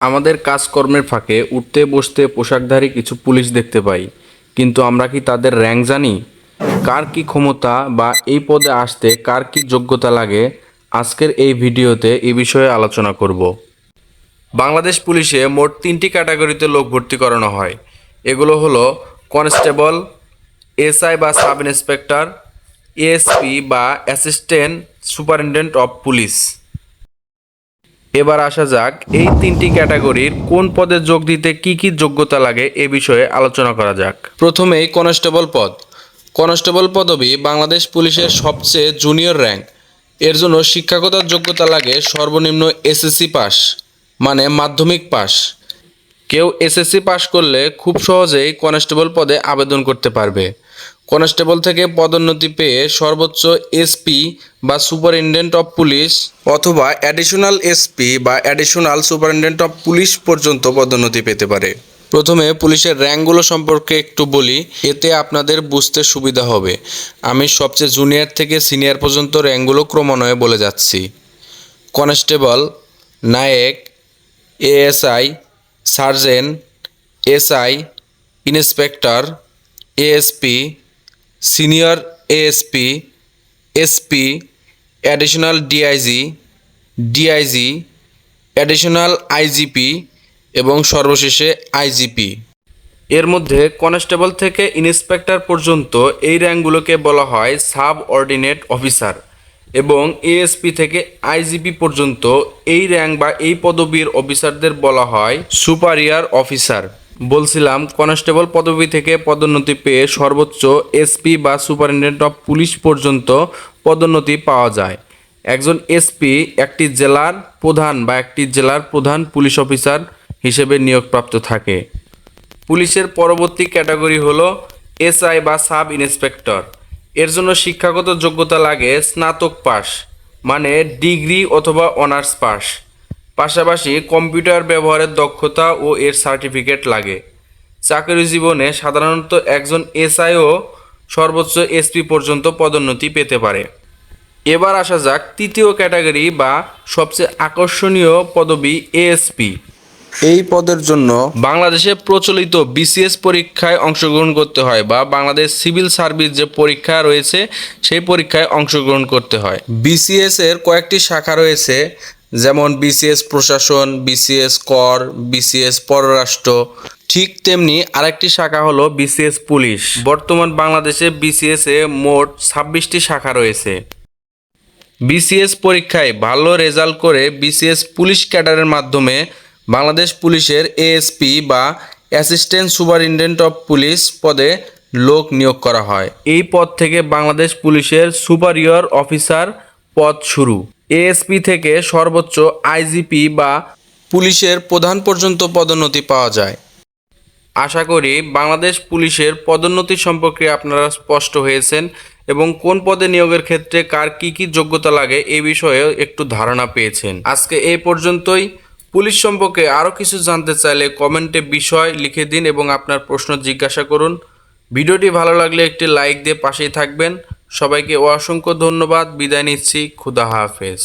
আমাদের কাজকর্মের ফাঁকে উঠতে বসতে পোশাকধারী কিছু পুলিশ দেখতে পাই। কিন্তু আমরা কি তাদের র্যাঙ্ক জানি? কার কি ক্ষমতা বা এই পদে আসতে কার কি যোগ্যতা লাগে? আজকের এই ভিডিওতে এ বিষয়ে আলোচনা করব। বাংলাদেশ পুলিশে মোট তিনটি ক্যাটাগরিতে লোক ভর্তি করানো হয়। এগুলো হলো কনস্টেবল, এসআই বা সাব ইন্সপেক্টর এএসপি বা অ্যাসিস্ট্যান্ট সুপারিনটেন্ডেন্ট অফ পুলিশ। এবার আসা যাক, এই তিনটি ক্যাটাগরির কোন পদে যোগ দিতে কি কি যোগ্যতা লাগে এ বিষয়ে আলোচনা করা যাক। প্রথমেই কনস্টেবল পদ। কনস্টেবল পদবি বাংলাদেশ পুলিশের সবচেয়ে জুনিয়র র্যাঙ্ক। এর জন্য শিক্ষাগত যোগ্যতা লাগে সর্বনিম্ন এসএসসি পাস মানে মাধ্যমিক পাস। কেউ এসএসসি পাস করলে খুব সহজেই কনস্টেবল পদে আবেদন করতে পারবে। কনস্টেবল থেকে পদোন্নতি পেয়ে সর্বোচ্চ এসপি বা সুপারিনটেন্ডেন্ট অফ পুলিশ অথবা অ্যাডিশনাল এসপি বা অ্যাডিশনাল সুপারিনটেন্ডেন্ট অফ পুলিশ পর্যন্ত পদোন্নতি পেতে পারে। প্রথমে পুলিশের র্যাঙ্কগুলো সম্পর্কে একটু বলি, এতে আপনাদের বুঝতে সুবিধা হবে। আমি সবচেয়ে জুনিয়র থেকে সিনিয়র পর্যন্ত র্যাঙ্কগুলো ক্রমান্বয়ে বলে যাচ্ছি। Constable, naik, ASI, sergeant, SI, inspector, ASP senior ASP SP additional DIG DIG additional IGP এবং সর্বশেষে আইজিপি এর মধ্যে কনস্টেবল থেকে ইন্সপেক্টর পর্যন্ত এই র্যাঙ্কগুলোকে বলা হয় সাব অর্ডিনেট অফিসার এবং এএসপি থেকে আইজিপি পর্যন্ত এই র্যাঙ্ক বা এই পদবীর অফিসারদের বলা হয় সুপারিয়ার অফিসার। বলছিলাম, কনস্টেবল পদবি থেকে পদোন্নতি পেয়ে সর্বোচ্চ এসপি বা সুপারিনটেন্ডেন্ট অফ পুলিশ পর্যন্ত পদোন্নতি পাওয়া যায়। একজন এসপি একটি জেলার প্রধান বা একটি জেলার প্রধান পুলিশ অফিসার হিসেবে নিয়োগপ্রাপ্ত থাকে। পুলিশের পরবর্তী ক্যাটাগরি হলো এসআই বা সাব ইন্সপেক্টর। এর জন্য শিক্ষাগত যোগ্যতা লাগে স্নাতক পাস মানে ডিগ্রি অথবা অনার্স পাস পাশাপাশি কম্পিউটার ব্যবহারের দক্ষতা ও এর সার্টিফিকেট লাগে। চাকরি জীবনে সাধারণত একজন এসআইও সর্বোচ্চ এসপি পর্যন্ত পদোন্নতি পেতে পারে। এবার আসা যাক তৃতীয় ক্যাটাগরি বা সবচেয়ে আকর্ষণীয় পদবি এএসপি। এই পদের জন্য বাংলাদেশে প্রচলিত বিসিএস পরীক্ষায় অংশগ্রহণ করতে হয় বা বাংলাদেশ সিভিল সার্ভিস যে পরীক্ষা রয়েছে সেই পরীক্ষায় অংশগ্রহণ করতে হয়। বিসিএস এর কয়েকটি শাখা রয়েছে যেমন বিসিএস প্রশাসন বিসিএস কর বিসিএস পররাষ্ট্র, ঠিক তেমনি আরেকটি শাখা হলো বিসিএস পুলিশ। বর্তমান বাংলাদেশে বিসিএস এ মোট ছাব্বিশটি শাখা রয়েছে। বিসিএস পরীক্ষায় ভালো রেজাল্ট করে বিসিএস পুলিশ ক্যাডারের মাধ্যমে বাংলাদেশ পুলিশের এএসপি বা অ্যাসিস্ট্যান্ট সুপারিনটেন্ডেন্ট অফ পুলিশ পদে লোক নিয়োগ করা হয়। এই পদ থেকে বাংলাদেশ পুলিশের সুপারিয়র অফিসার পদ শুরু। এএসপি থেকে সর্বোচ্চ আইজিপি বা পুলিশের প্রধান পর্যন্ত পদোন্নতি পাওয়া যায়। আশা করি বাংলাদেশ পুলিশের পদোন্নতি সম্পর্কে আপনারা স্পষ্ট হয়েছেন এবং কোন পদে নিয়োগের ক্ষেত্রে কার কি কি যোগ্যতা লাগে এ বিষয়ে একটু ধারণা পেয়েছেন। আজকে এই পর্যন্তই। পুলিশ সম্পর্কে আরও কিছু জানতে চাইলে কমেন্টে বিষয় লিখে দিন এবং আপনার প্রশ্ন জিজ্ঞাসা করুন। ভিডিওটি ভালো লাগলে একটি লাইক দিয়ে পাশেই থাকবেন। সবাইকে অসংখ্য ধন্যবাদ। বিদায় নিচ্ছি। খুদা হাফেজ।